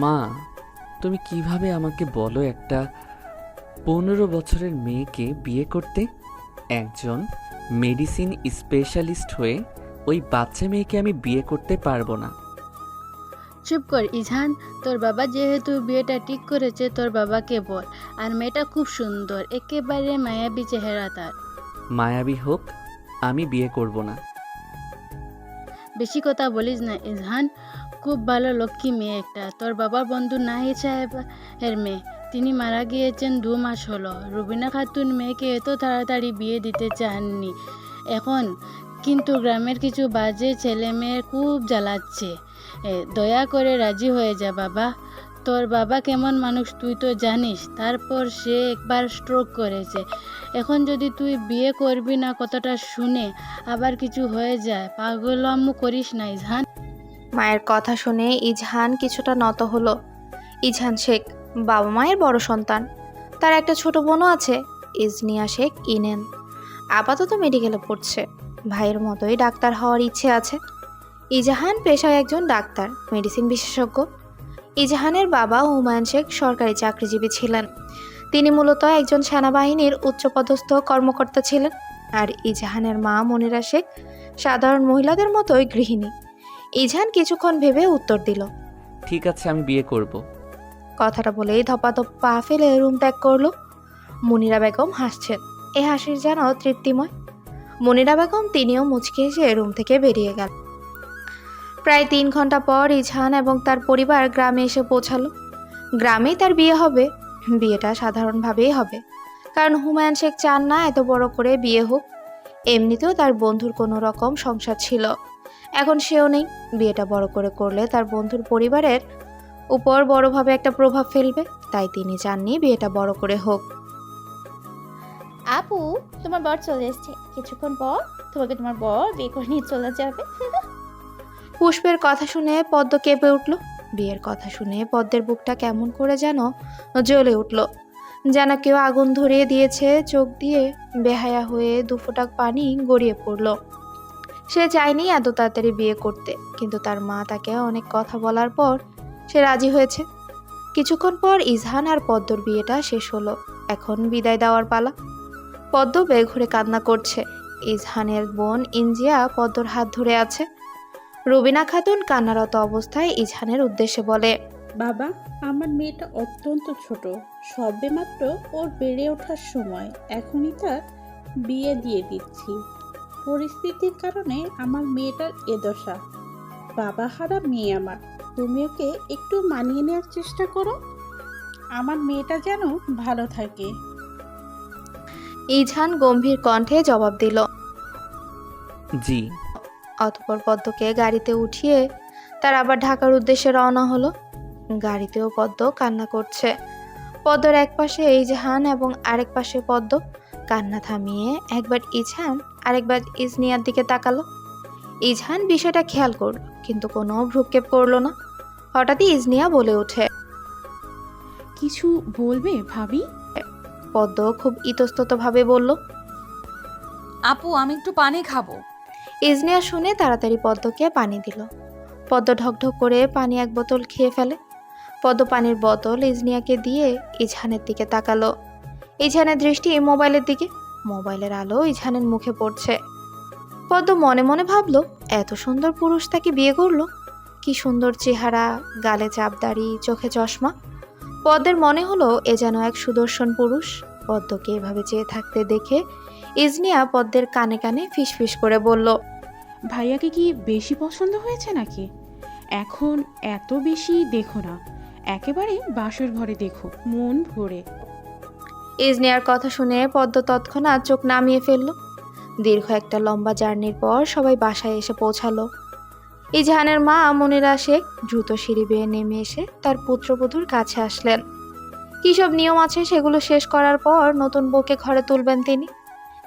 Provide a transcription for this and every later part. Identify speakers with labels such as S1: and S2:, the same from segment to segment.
S1: মা তুমি কীভাবে আমাকে বলো একটা পনেরো বছরের মেয়েকে বিয়ে করতে? একজন মেডিসিন স্পেশালিস্ট হয়ে ওই বাচ্চা মেয়েকে আমি বিয়ে করতে পারব না।
S2: চুপ কর ইঝান তোর বাবা যেহেতু বিয়েটা ঠিক করেছে তোর বাবাকে বল। আর মেয়েটা খুব সুন্দর একেবারে মায়াবী চেহারা তার।
S1: মায়াবী হোক আমি বিয়ে করব না।
S2: বেশি কথা বলিস না ইজহান খুব ভালো লক্ষ্মী মেয়ে একটা। তোর বাবার বন্ধু নাহি সাহেব এর মেয়ে। তিনি মারা গিয়েছেন দু মাস হলো। রুবিনা খাতুন মেয়েকে এত তাড়াতাড়ি বিয়ে দিতে চাননি। এখন কিন্তু গ্রামের কিছু বাজে ছেলে মেয়ে খুব জ্বালাচ্ছে। দয়া করে রাজি হয়ে যা বাবা। তোর বাবা কেমন মানুষ তুই তো জানিস। তারপর সে একবার স্ট্রোক করেছে। এখন যদি তুই বিয়ে করবি না কতটা শুনে, আবার কিছু হয়ে যায়। পাগলামো করিস না ইজহান
S3: মায়ের কথা শুনে ইজহান কিছুটা নত হলো। ইজহান শেখ, বাবা মায়ের বড় সন্তান। তার একটা ছোট বোনও আছে, ইজনিয়া শেখ ইনেন। আপাতত মেডিকেলে পড়ছে। ভাইয়ের মতোই ডাক্তার হওয়ার ইচ্ছে আছে। ইজাহান পেশায় একজন ডাক্তার, মেডিসিন বিশেষজ্ঞ। ইজাহানের বাবা হুমায়ুন শেখ সরকারি চাকরিজীবী ছিলেন। তিনি মূলত একজন সেনাবাহিনীর উচ্চপদস্থ কর্মকর্তা ছিলেন। আর ইজাহানের মা মনিরা শেখ সাধারণ মহিলাদের মতোই গৃহিণী। ইজাহান কিছুক্ষণ ভেবে উত্তর দিল
S1: ঠিক আছে আমি বিয়ে করব।
S3: কথাটা বলেই ধপাধপ পা ফেলে রুম ত্যাগ করল। মনিরা বেগম হাসছেন এ হাসির যেন তৃপ্তিময়। মনিরা বেগম তিনিও মুচকে এসে রুম থেকে বেরিয়ে গেল। প্রায় তিন ঘণ্টা পর ইজহান এবং তার পরিবার গ্রামে এসে পৌঁছালো। গ্রামেই তার বিয়ে হবে বিয়েটা সাধারণভাবেই হবে। কারণ হুমায়ুন শেখ চান না এত বড় করে বিয়ে হোক। এমনিতেও তার বন্ধুর কোনো রকম সংসার ছিল। এখন সেও নেই। বিয়েটা বড় করে করলে তার বন্ধুর পরিবারের উপর বড়ভাবে একটা প্রভাব ফেলবে তাই তিনি চাননি বিয়েটা বড় করে হোক।
S4: আপু তোমার বর চলে এসছে। কিছুক্ষণ পর তোমাকে তোমার বর বিয়ে করে নিয়ে চলে যাবে।
S3: পুষ্পের কথা শুনে পদ্ম কেঁপে উঠল। বিয়ের কথা শুনে পদ্মের বুকটা কেমন করে যেন জ্বলে উঠল। যেন কেউ আগুন ধরিয়ে দিয়েছে চোখ দিয়ে বেহায়া হয়ে দুফোটাক পানি গড়িয়ে পড়ল। সে চায়নি এত তাড়াতাড়ি বিয়ে করতে, কিন্তু তার মা তাকে অনেক কথা বলার পর সে রাজি হয়েছে। কিছুক্ষণ পর ইজহান আর পদ্মর বিয়েটা শেষ হলো। এখন বিদায় দেওয়ার পালা। পদ্ম বেঘুরে কান্না করছে। ইজহানের বোন ইঞ্জিয়া পদ্মর হাত ধরে আছে। রবিনা খাতুন কান্নারত অবস্থায় ইজহানের উদ্দেশ্যে বলে,
S5: বাবা, আমার মেয়েটা অত্যন্ত ছোট। সবেমাত্র ওর বেড়ে ওঠার সময় এখনই তার বিয়ে দিয়ে দিচ্ছি। পরিস্থিতির কারণে আমার মেয়েটার এ দশা। বাবা হারা মেয়ে আমার। তুমি ওকে একটু মানিয়ে নেওয়ার চেষ্টা করো। আমার মেয়েটা যেন ভালো থাকে।
S3: ইজহান গম্ভীর কণ্ঠে জবাব দিল।
S1: জি।
S3: অতপর পদ্মকে গাড়িতে উঠিয়ে তার আবার ঢাকার উদ্দেশ্যে রওনা হলো। গাড়িতেও পদ্ম কান্না করছে। পদ্মর এক পাশে এই ইজহান এবং আরেক পাশে পদ্ম কান্না থামিয়ে একবার ইজহান আরেকবার ইজনিয়ার দিকে তাকালো। ইজহান বিষয়টা খেয়াল করল কিন্তু কোনো ভ্রুক্ষেপ করল না। হঠাৎই ইজনিয়া বলে ওঠে
S6: কিছু বলবে ভাবি?
S3: পদ্ম খুব ইতস্ততভাবে বলল
S7: আপু আমি একটু পানি খাব।
S3: ইজনিয়া শুনে তাড়াতাড়ি পদ্মকে পানি দিল। পদ্ম ঢকঢক করে পানি এক বোতল খেয়ে ফেলে। পদ্ম পানির বোতল ইজনিয়াকে দিয়ে ইজহানের দিকে তাকালো। ইজহানের দৃষ্টি মোবাইলের দিকে। মোবাইলের আলো ইজহানের মুখে পড়ছে। পদ্ম মনে মনে ভাবলো, এত সুন্দর পুরুষ তাকে বিয়ে করল। কি সুন্দর চেহারা, গালে চাপদাড়ি চোখে চশমা। পদ্মের মনে হলো, এ যেন এক সুদর্শন পুরুষ। পদ্মকে এভাবে চেয়ে থাকতে দেখে ইজনিয়া পদ্মের কানে কানে ফিসফিস করে বলল,
S6: ভাইয়াকে কি বেশি পছন্দ হয়েছে নাকি? এখন এত বেশি দেখো না। একেবারে বাসর ঘরে দেখো, মন ভরে।
S3: ইজনিয়ার কথা শুনে পদ্ম তৎক্ষণাৎ চোখ নামিয়ে ফেলল। দীর্ঘ একটা লম্বা জার্নির পর সবাই বাসায় এসে পৌঁছালো। ইজহানের মা মনিরা শেখ দ্রুত সিঁড়ি বেয়ে নেমে এসে তার পুত্রবধূর কাছে আসলেন। কী সব নিয়ম আছে সেগুলো শেষ করার পর নতুন বউকে ঘরে তুলবেন তিনি?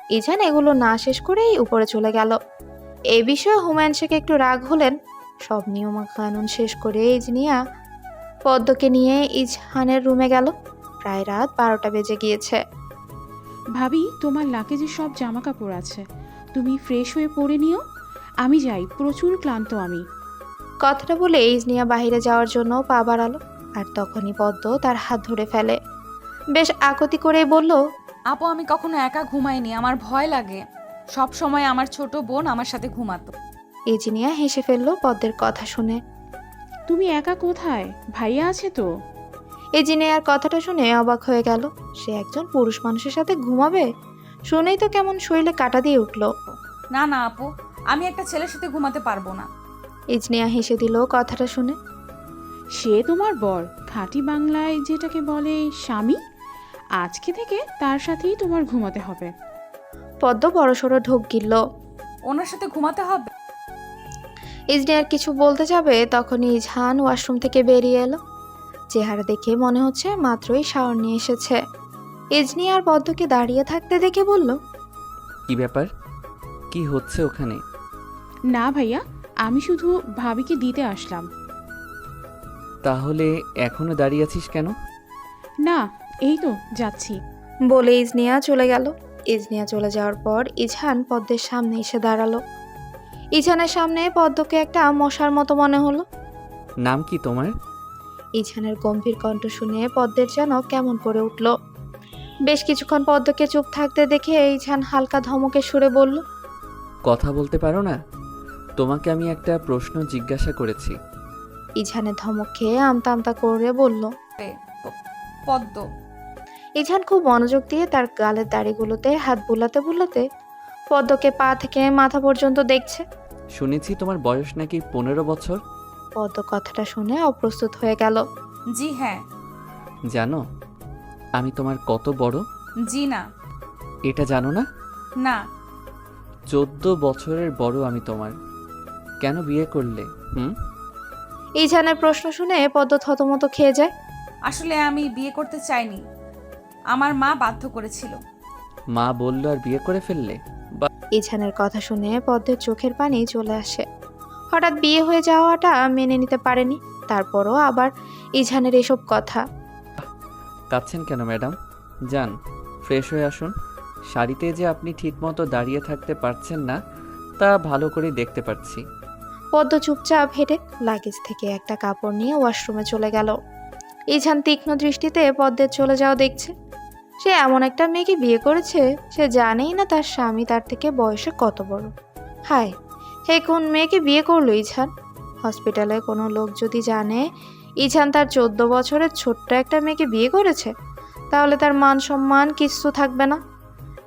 S3: ইজহান এগুলো না শেষ করেই উপরে চলে গেল। এ বিষয়ে হুমায়ুন শেখ একটু রাগ হলেন। সব নিয়ম কানুন শেষ করে ইজনিয়া পদ্মকে নিয়ে ইজহানের রুমে গেল। প্রায় রাত বারোটা বেজে গিয়েছে।
S6: ভাবি তোমার লাকেজে সব জামা কাপড় আছে। তুমি ফ্রেশ হয়ে পরে নিও। আমি যাই প্রচুর ক্লান্ত আমি।
S3: কথাটা বলে ইজনিয়া বাইরে যাওয়ার জন্য পা বাড়ালো আর তখনই পদ্ম তার হাত ধরে ফেলে। বেশ আকতি করে বলল
S7: আপু আমি কখনো একা ঘুমাইনি আমার ভয় লাগে। সব সময় আমার ছোট বোন আমার সাথে ঘুমাতো।
S3: ইজিনিয়া হেসে ফেলল পদ্মের কথা শুনে।
S6: তুমি একা কোথায়? ভাইয়া আছে তো?
S3: ইজিনিয়ার কথাটা শুনে অবাক হয়ে গেল। সে একজন পুরুষ মানুষের সাথে ঘুমাবে? শুনেই তো কেমন শরীরে কাটা দিয়ে উঠল।
S7: না না আপু আমি একটা ছেলের সাথে ঘুমাতে পারব না।
S3: ইজনিয়া হেসে দিল কথাটা শুনে।
S6: সে তোমার বর খাঁটি বাংলায় যেটাকে বলে স্বামী? আজকে থেকে তার সাথেই তোমার ঘুমাতে হবে।
S3: পদ্ম বড়সড় ঢোক গিলল।
S7: ওনার সাথে ঘুমাতে হবে?
S3: ইজনিয়ার কিছু বলতে যাবে তখনই ইজহান ওয়াশরুম থেকে বেরিয়ে এলো। চেহারা দেখে মনে হচ্ছে মাত্রই শাওয়ার নিয়ে এসেছে। ইজনি আর পদ্মকে দাঁড়িয়ে থাকতে দেখে বলল
S1: কি ব্যাপার? কি হচ্ছে ওখানে?
S6: না ভাইয়া আমি শুধু ভাবিকে দিতে আসলাম।
S1: তাহলে এখনও দাঁড়িয়ে আছিস কেন?
S6: না এই তো যাচ্ছি।
S3: বলে ইজনিয়া চলে গেল। ইজনিয়া চলে যাওয়ার পর ইজহান পদ্মের সামনে এসে দাঁড়াল। ইজহানের সামনে পদ্মকে একটা মশার মতো মনে হলো।
S1: নাম কি তোমার?
S3: ইজহানের গম্ভীর কণ্ঠ শুনে পদ্মের যেন কেমন করে উঠল। বেশ কিছুক্ষণ পদ্মকে চুপ থাকতে দেখে ইজহান হালকা ধমকে সুরে বলল
S1: কথা বলতে পারো না? তোমাকে আমি একটা প্রশ্ন জিজ্ঞাসা করেছি।
S3: ইজহানের ধমক খেয়ে আমতা আমতা করে বলল
S7: পদ্ম।
S3: ইজহান খুব মনোযোগ দিয়ে তার গালের দাড়িগুলোতে হাত বুলাতে বুলাতে পদ্মকে পা থেকে মাথা পর্যন্ত দেখছে।
S1: শুনেছি তোমার বয়স নাকি পনেরো বছর।
S3: পদ্ম কথাটা শুনে অপ্রস্তুত হয়ে গেল।
S7: জি হ্যাঁ।
S1: জানো আমি তোমার কত বড়?
S7: জি না।
S1: এটা জানো না?
S7: না।
S1: চোদ্দ বছরের বড় আমি তোমার। কেন বিয়ে করলে হুম?
S3: ইজহানের প্রশ্ন শুনে পদ্ম থতমত খেয়ে যায়।
S7: আসলে আমি বিয়ে করতে চাইনি। আমার মা বাধ্য করেছিল।
S1: মা বলল আর বিয়ে করে ফেললে? বা
S3: ইজহানের কথা শুনে পদ্মের চোখের পানি চলে আসে। হঠাৎ বিয়ে হয়ে যাওয়াটা মেনে নিতে পারেনি। তারপরও আবার ইজহানের এসব কথা।
S1: কাঁদছেন কেন ম্যাডাম? যান ফ্রেশ হয়ে আসুন। শাড়িতে যে আপনি ঠিকমতো দাঁড়িয়ে থাকতে পারছেন না তা ভালো করে দেখতে পাচ্ছি
S3: পদ্ম চুপচাপ হেঁটে লাগেজ থেকে একটা কাপড় নিয়ে ওয়াশরুমে চলে গেল। ইঝান তীক্ষ্ণ দৃষ্টিতে পদ্মের চলে যাওয়া দেখছে। সে এমন একটা মেয়েকে বিয়ে করেছে সে জানেই না তার স্বামী তার থেকে বয়সে কত বড়। হায় হে, কোন মেয়েকে বিয়ে করল ইছান? হসপিটালে কোনো লোক যদি জানে ইঝান তার চোদ্দ বছরের ছোট্ট একটা মেয়েকে বিয়ে করেছে, তাহলে তার মান সম্মান কিচ্ছু থাকবে না।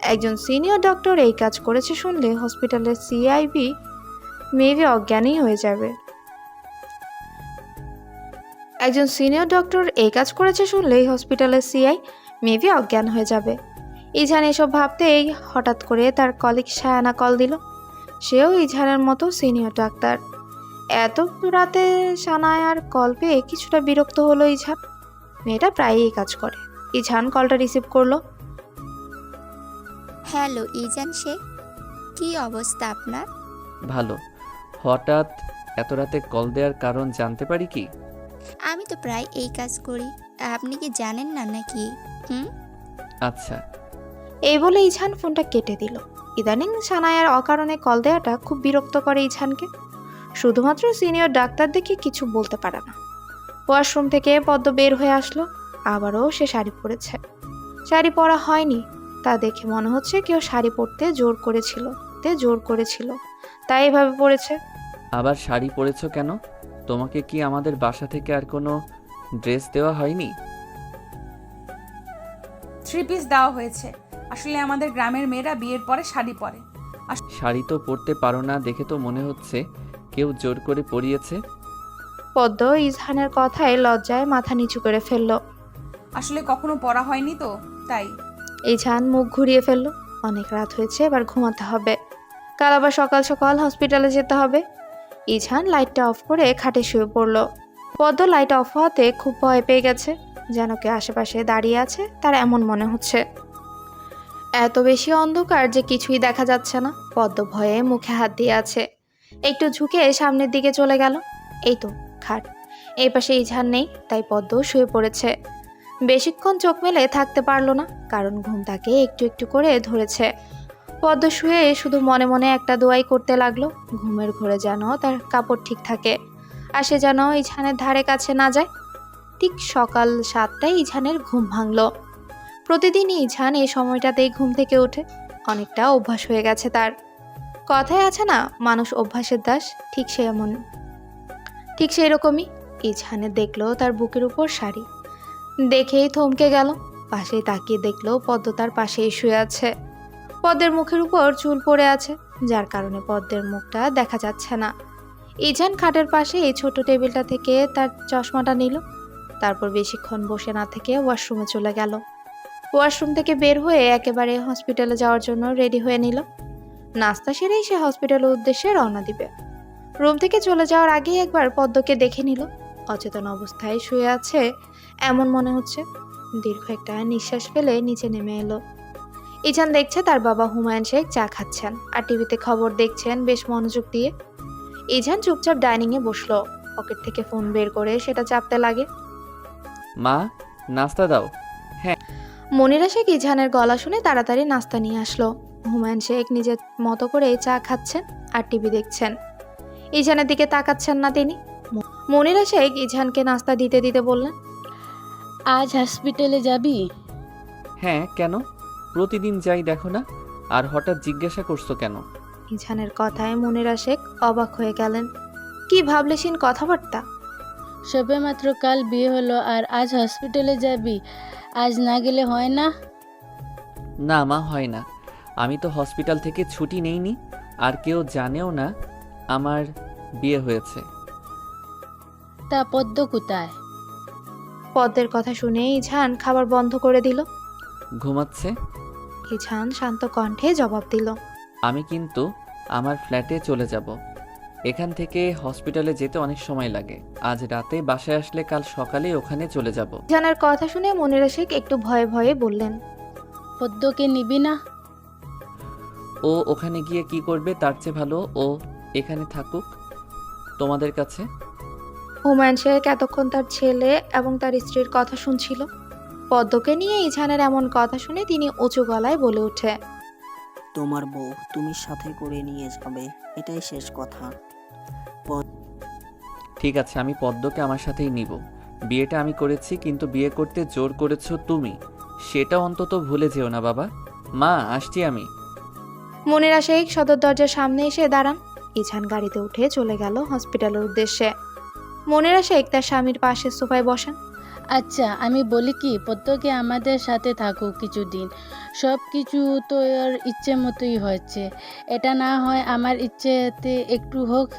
S3: একজন সিনিয়র ডক্টর এই কাজ করেছে শুনলে হসপিটালের সিআইবি মেবি অজ্ঞানই হয়ে যাবে। একজন সিনিয়র ডক্টর এই কাজ করেছে শুনলেই হসপিটালের সিআই মেবি অজ্ঞান হয়ে যাবে। ইঝান এসব ভাবতেই হঠাৎ করে তার কলিগ সায়ানা কল দিল। সেও ইঝানের মতো সিনিয়র ডাক্তার। এত রাতে সানায়ার কল পেয়ে কিছুটা বিরক্ত হলো ইঝান মেয়েটা প্রায়ই কাজ করে। ইঝান কলটা রিসিভ করল।
S8: হ্যালো ইজান শেখ। কি অবস্থা আপনার?
S1: ভালো। হঠাৎ এত রাতে কল দেওয়ার কারণ জানতে পারি কি?
S8: আমি তো প্রায় এই কাজ করি। আপনি কি জানেন না নাকি? হুম?
S1: আচ্ছা।
S3: এই বলে ইঝান ফোনটা কেটে দিল। ইদানিং সানায়ার অকারণে কল দেওয়াটা খুব বিরক্ত করে ইঝানকে শুধুমাত্র সিনিয়র ডাক্তার দেখে কিছু বলতে পারে না। ওয়াশরুম থেকে পদ্ম বের হয়ে আসলো আবারও সে শাড়ি পরেছে। শাড়ি পরা হয়নি তা দেখে মনে হচ্ছে কেউ শাড়ি পরতে জোর করেছিল তে জোর করেছিল। তাই এভাবে পড়েছে
S1: আবার শাড়ি পরেছো কেন? তোমাকে কি আমাদের বাসা থেকে আর কোনো ড্রেস দেওয়া হয়নি?
S7: থ্রি পিস দেওয়া হয়েছে। আসলে আমাদের গ্রামের মেয়েরা বিয়ের পরে শাড়ি পরে।
S1: শাড়ি তো পরতে পারো না দেখে তো মনে হচ্ছে কেউ জোর করে পরিয়েছে।
S3: পদ্ম ইজহানের কথায় লজ্জায় মাথা নিচু করে ফেলল।
S7: আসলে কখনো পরা হয়নি তো তাই।
S3: ইজহান মুখ ঘুরিয়ে ফেলল অনেক রাত হয়েছে এবার ঘুমাতে হবে। কাল আবার সকাল সকাল হসপিটালে যেতে হবে। ইজহান লাইটটা অফ করে খাটে শুয়ে পড়ল। পদ্ম লাইট অফ হওয়াতে খুব ভয় পেয়ে গেছে যেন কে আশেপাশে দাঁড়িয়ে আছে তার এমন মনে হচ্ছে। এত বেশি অন্ধকার যে কিছুই দেখা যাচ্ছে না। পদ্ম ভয়ে মুখে হাত দিয়ে আছে। একটু ঝুঁকে সামনের দিকে চলে গেল। এই তো, খাট। এই পাশে ইজহান নেই, তাই পদ্ম শুয়ে পড়েছে। বেশিক্ষণ চোখ মেলে থাকতে পারল না, কারণ ঘুম তাকে একটু একটু করে ধরেছে। পদ্ম শুয়ে শুধু মনে মনে একটা দোয়াই করতে লাগল, ঘুমের ঘরে যেন তার কাপড় ঠিক থাকে। আর সে যেন ইছানের ধারে কাছে না যায়। ঠিক সকাল সাতটায় ইঝানের ঘুম ভাঙল। প্রতিদিনই ইঝান এই সময়টাতেই ঘুম থেকে ওঠে। অনেকটা অভ্যাস হয়ে গেছে তার। কথায় আছে না, মানুষ অভ্যাসের দাস, ঠিক সে এমন। ঠিক সেই রকমই ইঝানে দেখল তার বুকের উপর শাড়ি। দেখেই থমকে গেল। পাশেই তাকিয়ে দেখল পদ্ম তার পাশেই শুয়ে আছে। পদ্মের মুখের উপর চুল পড়ে আছে, যার কারণে পদ্মের মুখটা দেখা যাচ্ছে না। ইজান খাটের পাশে এই ছোট টেবিলটা থেকে তার চশমাটা নিল। তারপর বেশিক্ষণ বসে না থেকে ওয়াশরুমে চলে গেল। ওয়াশরুম থেকে বের হয়ে একেবারে হসপিটালে যাওয়ার জন্য রেডি হয়ে নিল। নাস্তা সেরেই সে হসপিটালের উদ্দেশ্যে রওনা দিবে। রুম থেকে চলে যাওয়ার আগেই একবার পদ্মকে দেখে নিল। অচেতন অবস্থায় শুয়ে আছে, এমন মনে হচ্ছে। দীর্ঘ একটা নিঃশ্বাস ফেলে নিচে নেমে এলো। ইজান দেখছে তার বাবা হুমায়ুন শেখ চা খাচ্ছেন আর টিভিতে খবর দেখছেন বেশ মনোযোগ দিয়ে। ইজান চুপচাপ ডাইনিংয়ে বসল। পকেট থেকে ফোন বের করে সেটা চাপতে লাগে।
S1: মা, নাস্তা দাও।
S3: মনিরা শেখ ইজানের গলা শুনে তাড়াতাড়ি নাস্তা নিয়ে আসলো। হুমায়ুন শেখ নিজের মতো করে চা খাচ্ছেন আর টিভি দেখছেন। ইজানের দিকে তাকাচ্ছেন না তিনি। মনিরা শেখ ইজানকে নাস্তা দিতে দিতে বললেন
S2: আজ হসপিটালে যাবি?
S1: হ্যাঁ কেন? প্রতিদিন যাই দেখো না আর হঠাৎ জিজ্ঞাসা করছ কেন?
S3: ইজানের কথায় মনিরা শেখ অবাক হয়ে গেলেন। কি ভাবলেশীন কথাবার্তা?
S2: সবে মাত্র কাল বিয়ে হলো আর আজ হসপিটালে যাবি? আজ না গেলে হয় না?
S1: না মা হয় না। আমি তো হসপিটাল থেকে ছুটি নেইনি আর কেউ জানেও না আমার বিয়ে হয়েছে।
S2: তা পদ্ম কোথায়?
S3: পদ্মের কথা শুনে ইঝান খাবার বন্ধ করে দিল।
S1: ঘুমাচ্ছে?
S3: ইঝান শান্ত কণ্ঠে জবাব দিল।
S1: আমি কিন্তু আমার ফ্ল্যাটে চলে যাব। এখান থেকে হসপিটালে যেতে অনেক সময় লাগে। আজ রাতে বাসায় আসলে কাল সকালে ওখানে চলে যাব।
S3: জানার কথা শুনে মনিরা শেখ একটু ভয়ে ভয়ে বললেন
S2: পদ্মকে নিবি না।
S1: ও ওখানে গিয়ে কি করবে তার চেয়ে ভালো ও এখানে থাকুক তোমাদের কাছে?
S3: হুমায়ুন শেখ এতক্ষণ তার ছেলে এবং তার স্ত্রীর কথা শুনছিল। পদ্মকে নিয়ে ইঝানের এমন কথা শুনে তিনি উঁচু গলায় বলে ওঠে
S9: তোমার বউ তুমি সাথে করে নিয়ে যাবে এটাই শেষ কথা।
S1: ঠিক আছে আমি পদ্মকে আমার সাথেই নিব। বিয়েটা আমি করেছি কিন্তু বিয়ে করতে জোর করেছ তুমি। সেটা অন্তত ভুলে যেও না বাবা। মা আসছি আমি।
S3: মনিরা শেখ সদর দরজার সামনে এসে দাঁড়ান। ইঝান গাড়িতে উঠে চলে গেল হসপিটালের উদ্দেশ্যে। মনিরা শেখ তার স্বামীর পাশে সোফায় বসেন।
S2: আচ্ছা আমি বলি কি পদ্মকে আমাদের সাথে থাকুক কিছুদিন। সব কিছু তো ওর ইচ্ছে মতোই হচ্ছে এটা না হয় আমার ইচ্ছেতে একটু হোক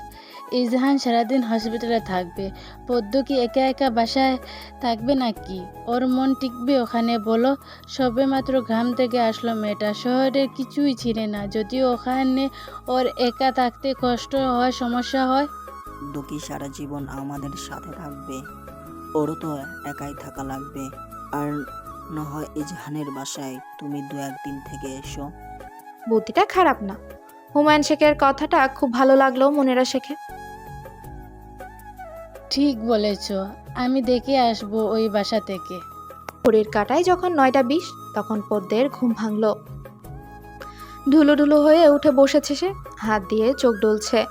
S2: ইজহান সারাদিন হসপিটালে থাকবে। পদ্ম কি একা একা বাসায় থাকবে নাকি? ওর মন টিকবে ওখানে বলো। সবে মাত্র গ্রাম থেকে আসলো মেয়েটা। শহরের কিছুই ছিল না। যদিও ওখানে ওর একা থাকতে কষ্ট হয় সমস্যা হয়।
S9: দুঃখী সারা জীবন আমাদের সাথে থাকবে? ওরও তো একাই থাকা লাগবে। আর না হয় ইজহানের বাসায় তুমি দু একদিন থেকে এসো।
S3: বুদ্ধিটা খারাপ না। হুমায়ুন শেখের কথাটা খুব ভালো লাগল মনিরা শেখে।
S2: ঠিক বলেছ, আমি দেখে আসব ওই বাসা থেকে।
S3: ঘড়ির কাটায় যখন নয়টা বিশ, তখন পদ্মের ঘুম ভাঙল। ঢুলু ঢুলু হয়ে উঠে বসেছে সে, হাত দিয়ে চোখ ডলছে।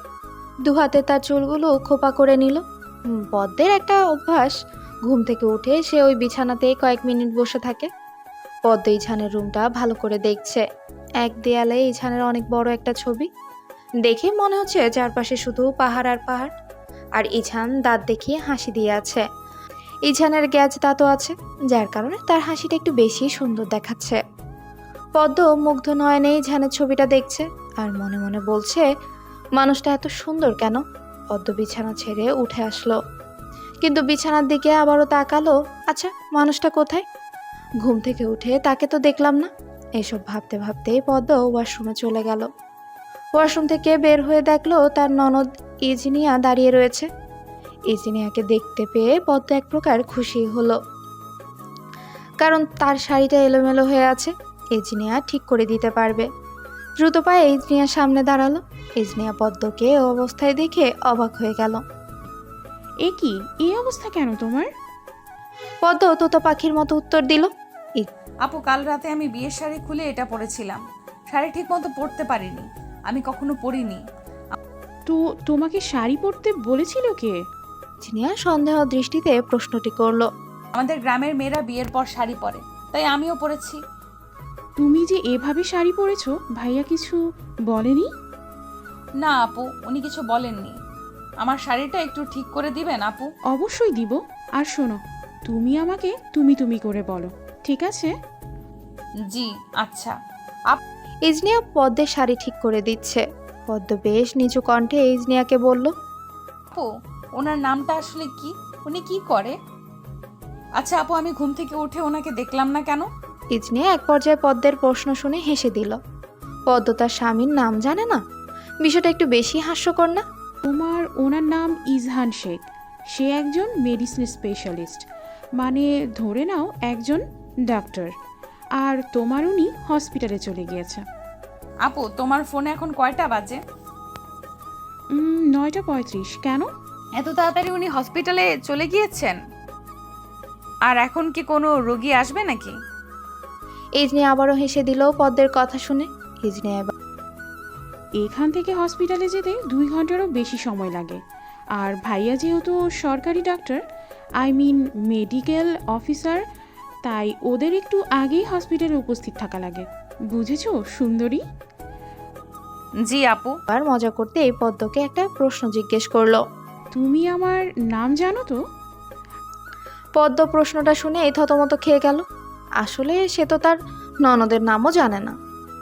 S3: দু হাতে তার চুলগুলো খোপা করে নিল। পদ্মের একটা অভ্যাস, ঘুম থেকে উঠে সে ওই বিছানাতেই কয়েক মিনিট বসে থাকে। পদ্ম ইছানের রুমটা ভালো করে দেখছে। এক দেয়ালে ইছানের অনেক বড় একটা ছবি। দেখে মনে হচ্ছে চারপাশে শুধু পাহাড় আর পাহাড়। আর ইছান দাঁত দেখিয়ে হাসি দিয়ে আছে। ইছানের গ্যাজ দাঁতও আছে, যার কারণে তার হাসিটা একটু বেশি সুন্দর দেখাচ্ছে। পদ্ম মুগ্ধ নয়নে ইছানের ছবিটা দেখছে আর মনে মনে বলছে, মানুষটা এত সুন্দর কেন? পদ্ম বিছানা ছেড়ে উঠে আসলো। কিন্তু বিছানার দিকে আবারও তাকালো আচ্ছা মানুষটা কোথায়? ঘুম থেকে উঠে তাকে তো দেখলাম না। এসব ভাবতে ভাবতেই পদ্ম ওয়াশরুমে চলে গেল। ওয়াশরুম থেকে বের হয়ে দেখল তার ননদ ইজিনিয়া দাঁড়িয়ে রয়েছে। ইজিনিয়াকে দেখতে পেয়ে পদ্ম এক প্রকার খুশি হলো। কারণ তার শাড়িটা এলোমেলো হয়ে আছে ইজনিয়া ঠিক করে দিতে পারবে। দ্রুত পায়ে ইজনিয়ার সামনে দাঁড়াল। ইজনিয়া পদ্মকে অবস্থায় দেখে অবাক হয়ে গেল।
S6: এ কি? এই অবস্থা কেন তোমার?
S3: পদ্ম তোতো পাখির মতো উত্তর দিল।
S7: আপু কাল রাতে আমি বিয়ের শাড়ি খুলে এটা পরেছিলাম। শাড়ি ঠিক মতো পরতে পারিনি। আমি কখনো পরিনি।
S6: তো তোমাকে শাড়ি পরতে বলেছিল কে?
S3: ইজনিয়া সন্দেহ দৃষ্টিতে প্রশ্নটি করল।
S7: আমাদের গ্রামের মেয়েরা বিয়ের পর শাড়ি পরে তাই আমিও পরেছি।
S6: তুমি যে এভাবে শাড়ি পরেছো ভাইয়া কিছু বলেনি?
S7: না আপু উনি কিছু বলেননি। আমার শাড়িটা একটু ঠিক করে দিবেন আপু?
S6: অবশ্যই দিব। আর শোনো তুমি আমাকে তুমি তুমি করে বলো ঠিক আছে?
S7: জি আচ্ছা।
S3: আপ ইজনিয়া পদ্মের শাড়ি ঠিক করে দিচ্ছে। পদ্ম বেশ নিচু কণ্ঠে ইজনিয়াকে বলল
S7: আপু ওনার নামটা আসলে কি? উনি কি করে? আচ্ছা আপু আমি ঘুম থেকে উঠে ওনাকে দেখলাম না কেন?
S3: ইজনিয়া এক পর্যায়ে পদ্মের প্রশ্ন শুনে হেসে দিল পদ্ম তার স্বামীর নাম জানে না? বিষয়টা একটু বেশি হাস্যকর না?
S6: তোমার ওনার নাম ইজহান শেখ। সে একজন মেডিসিন স্পেশালিস্ট মানে ধরে নাও একজন ডাক্তার আর তোমার উনি হসপিটালে চলে গিয়েছে।
S7: আপু তোমার ফোনে এখন কয়টা বাজে?
S6: নয়টা পঁয়ত্রিশ। কেন?
S7: এত তাড়াতাড়ি উনি হসপিটালে চলে গিয়েছেন? আর এখন কি কোনো রোগী আসবে নাকি?
S3: ইজনিয়া আবারও হেসে দিল পদ্মের কথা শুনে। ইজনিয়া এবার
S6: এখান থেকে হসপিটালে যেতে দুই ঘন্টারও বেশি সময় লাগে। আর ভাইয়া যেহেতু সরকারি doctor I mean medical officer তাই ওদের একটু আগেই হসপিটালে উপস্থিত থাকা লাগে। বুঝেছ সুন্দরী?
S7: জি আপু।
S3: আর মজা করতে এই পদ্মকে একটা প্রশ্ন জিজ্ঞেস করল।
S6: তুমি আমার নাম জানো তো?
S3: পদ্ম প্রশ্নটা শুনে এই থতমত খেয়ে গেল। আসলে সে তো তার ননদের নামও জানে না।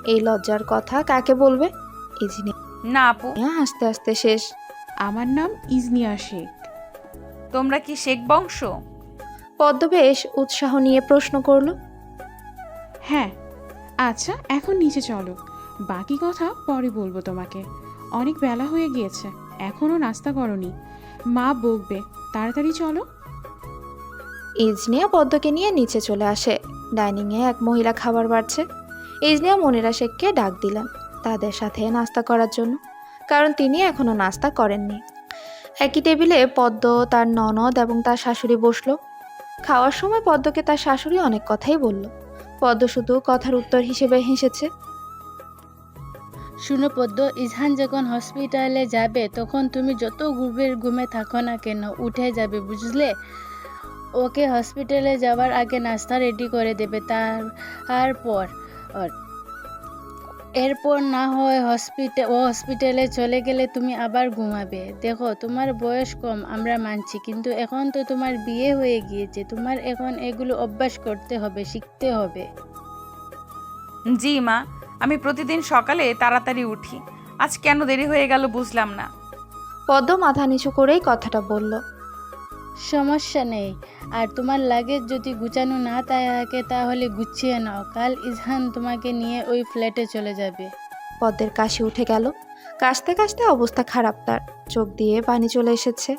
S3: এই লজ্জার কথা কাকে বলবে?
S7: না আপু।
S3: হাসতে হাসতে শেষ।
S6: আমার নাম ইজনিয়া শেখ।
S7: তোমরা কি শেখ বংশ?
S3: পদ্ম বেশ উৎসাহ নিয়ে প্রশ্ন করল।
S6: হ্যাঁ। আচ্ছা এখন নিচে চলো। বাকি কথা পরে বলব তোমাকে। অনেক বেলা হয়ে গিয়েছে এখনও নাস্তা করনি। মা বকবে, তাড়াতাড়ি চলো।
S3: ইজনিয়া পদ্মকে নিয়ে নিচে চলে আসে। ডাইনিংয়ে এক মহিলা খাবার বাড়ছে। ইজনিয়া মনিরা শেখকে ডাক দিলেন তাদের সাথে নাস্তা করার জন্য, কারণ তিনি এখনও নাস্তা করেননি। একই টেবিলে পদ্ম, তার ননদ এবং তার শাশুড়ি বসল। খাওয়ার সময় পদ্মকে তার শাশুড়ি অনেক কথাই বলল। পদ্ম শুধু কথার উত্তর হিসেবে হেসেছে।
S2: শুনো পদ্ম ইজহান যখন হসপিটালে যাবে, তখন তুমি যত ঘুমের ঘুমে থাকো না কেন, উঠে যাবে, বুঝলে? ওকে হসপিটালে যাওয়ার আগে নাস্তা রেডি করে দেবে তারপর এরপর না হয় হসপিটাল ও হসপিটালে চলে গেলে তুমি আবার ঘুমাবে। দেখো, তোমার বয়স কম, আমরা মানছি, কিন্তু এখন তো তোমার বিয়ে হয়ে গিয়েছে, তোমার এখন এগুলো অভ্যাস করতে হবে, শিখতে হবে।
S7: জি মা প্রতিদিন সকালে তাড়াতাড়ি উঠি। আজ কেন দেরি হয়ে গেল বুঝলাম না।
S3: পদ্ম মাথা নিচু করেই কথাটা বলল
S2: সমস্যা নেই। আর তোমার লাগেজ যদি গুছানো না থাকে তাহলে গুছিয়ে নাও। কাল ইজহান তোমাকে নিয়ে ওই ফ্ল্যাটে চলে যাবে।
S3: পদ্মের কাশি উঠে গেল। কাশতে কাশতে অবস্থা খারাপ তার। চোখ দিয়ে পানি চলে এসেছে।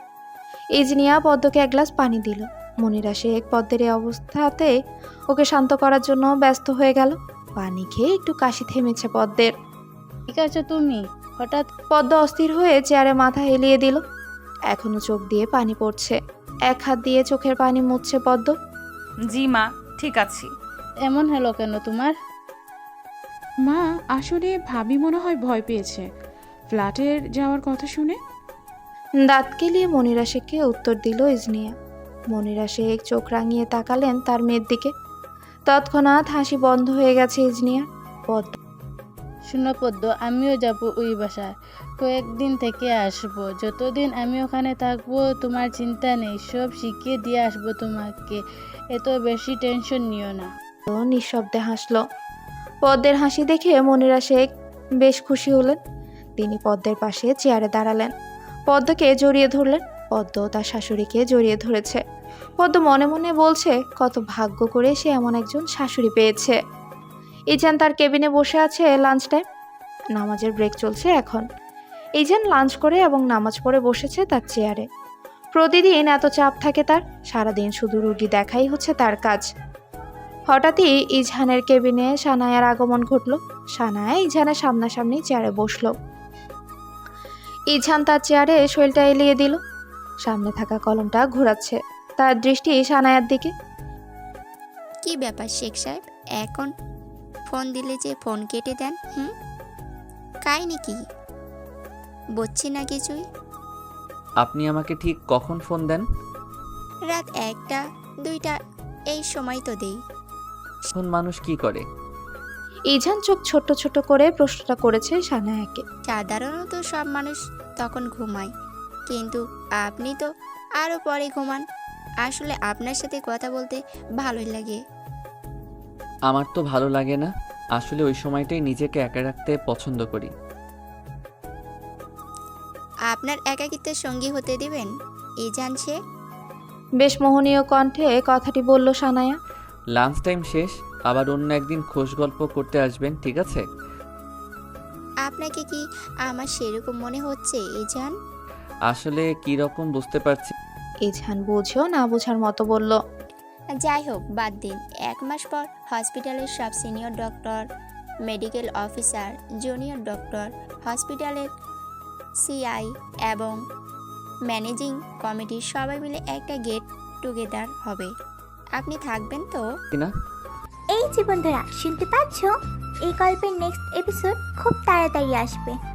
S3: ইজনিয়া পদ্মকে এক গ্লাস পানি দিল। মনিরা শেখ পদ্মের এই অবস্থাতে ওকে শান্ত করার জন্য ব্যস্ত হয়ে গেল। পানি খেয়ে একটু কাশি থেমেছে পদ্মের।
S2: ঠিক আছে তুমি। হঠাৎ
S3: পদ্ম অস্থির হয়ে চেয়ারে মাথা হেলিয়ে দিল। এখনও চোখ দিয়ে পানি পড়ছে। এক হাত দিয়ে চোখের পানি মুছছে পদ্ম।
S7: জি মা ঠিক আছি।
S2: এমন হলো কেন তোমার?
S6: মা আসলে ভাবি মনে হয় ভয় পেয়েছে। ফ্ল্যাটের যাওয়ার কথা শুনে?
S3: দাঁত কেলিয়ে মনিরা শেখকে উত্তর দিল ইজনিয়া। মনিরা শেখ চোখ রাঙিয়ে তাকালেন তার মেয়ের দিকে। তৎক্ষণাৎ হাসি বন্ধ হয়ে গেছে ইজনিয়া। পদ্ম
S2: শুনো পদ্ম আমিও যাব ওই বাসায়। কয়েকদিন থেকে আসব। যতদিন আমি ওখানে থাকব তোমার চিন্তা নেই। সব শিখিয়ে দিয়ে আসব তোমাকে। এত বেশি টেনশন নিও না।
S3: ও নিঃশব্দে হাসলো। পদ্মের হাসি দেখে মনিরা শেখ বেশ খুশি হলেন। তিনি পদ্মের পাশে চেয়ারে দাঁড়ালেন। পদ্মকে জড়িয়ে ধরলেন। পদ্ম তার শাশুড়িকে জড়িয়ে ধরেছে। পদ্ম মনে মনে বলছে, কত ভাগ্য করে সে এমন একজন শাশুড়ি পেয়েছে। ইজান তার কেবিনে বসে আছে লাঞ্চ টাইম। নামাজের ব্রেক চলছে এখন। ইজান লাঞ্চ করে এবং নামাজ পড়ে বসেছে তার চেয়ারে। প্রতিদিন এত চাপ থাকে তার, সারাদিন শুধু রুগী দেখাই হচ্ছে তার কাজ। হঠাৎই ইজহানের কেবিনে সানায়ার আগমন ঘটল। সানায়া ইজহানের সামনাসামনি চেয়ারে বসল। ইজহান তার চেয়ারে শৈলটা এলিয়ে দিল। সামনে থাকা কলমটা ঘোরাচ্ছে। তার দৃষ্টি সানায়ার দিকে।
S8: কি ব্যাপার শেখ সাহেব? এখন ফোন দিলে যে ফোন কেটে দেন হুম? কাহিনি কি বুঝছি না কিছুই।
S1: আপনি আমাকে ঠিক কখন ফোন দেন?
S8: রাত একটা দুইটা এই সময় তো দেই।
S1: এখন মানুষ কি করে?
S3: ইজান চোখ ছোট ছোট করে প্রশ্নটা করেছে সানায়াকে
S8: সাধারণত সব মানুষ তখন ঘুমায় কিন্তু আপনি তো আরও পরে ঘুমান। আসলে আপনার সাথে কথা বলতে ভালোই লাগে।
S1: আমার তো ভালো লাগে না। আসলে ওই সময়টাই নিজেকে একা রাখতে পছন্দ করি।
S8: আপনার একাকিত্বের সঙ্গী হতে দিবেন? এই জানছে
S3: বেশ মোহনীয় কণ্ঠে কথাটি বলল সানায়া।
S1: লাঞ্চ টাইম শেষ আবার অন্য একদিন খোশ গল্প করতে আসবেন ঠিক আছে?
S8: আপনাকে কি আমার সেরকম মনে হচ্ছে এই জান
S1: আসলে কি রকম বুঝতে পারছি
S3: ইজান বুঝেও না বোঝার মতো বলল
S8: যাই হোক বাদ দিন। এক মাস পর হসপিটালের সব senior doctor medical officer junior doctor হসপিটালের সিআই এবং ম্যানেজিং কমিটির সবাই মিলে একটা গেট টুগেদার হবে। আপনি থাকবেন তো?
S1: না
S10: এই যে বন্ধুরা শুনতে পাচ্ছ? এই গল্পের নেক্সট এপিসোড খুব তাড়াতাড়ি আসবে।